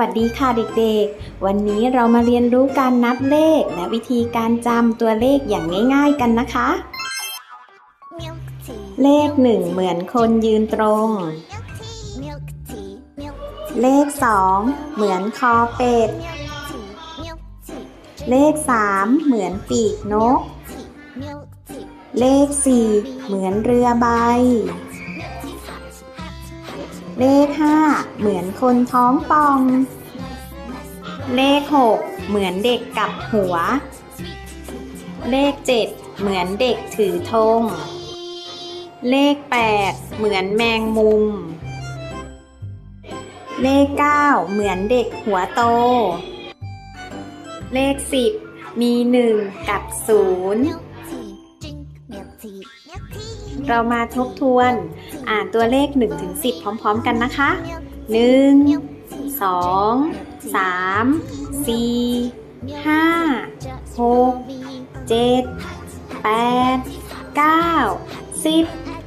วัสดีค่ะเด็กๆ วันนี้เรามาเรียนรู้การนับเลข และวิธีการจำตัวเลขอย่างง่ายๆกันนะคะ เลขหนึ่งเหมือนคนยืนตรง เลขสองเหมือนคอเป็ด เลขสามเหมือนปีกนก เลขสี่เหมือนเรือใบ เลข 5 เหมือนคนท้องป่อง เลข 6 เหมือนเด็กกับหัว เลข 7 เหมือนเด็กถือธง เลข 8 เหมือนแมงมุม เลข 9 เหมือนเด็กหัวโต เลข 10 มี 1 กับ 0 เรามาทบทวนอ่านตัวเลข1ถึง10พร้อมๆกันนะคะ 1 2 3 4 5 6 7 8 9 10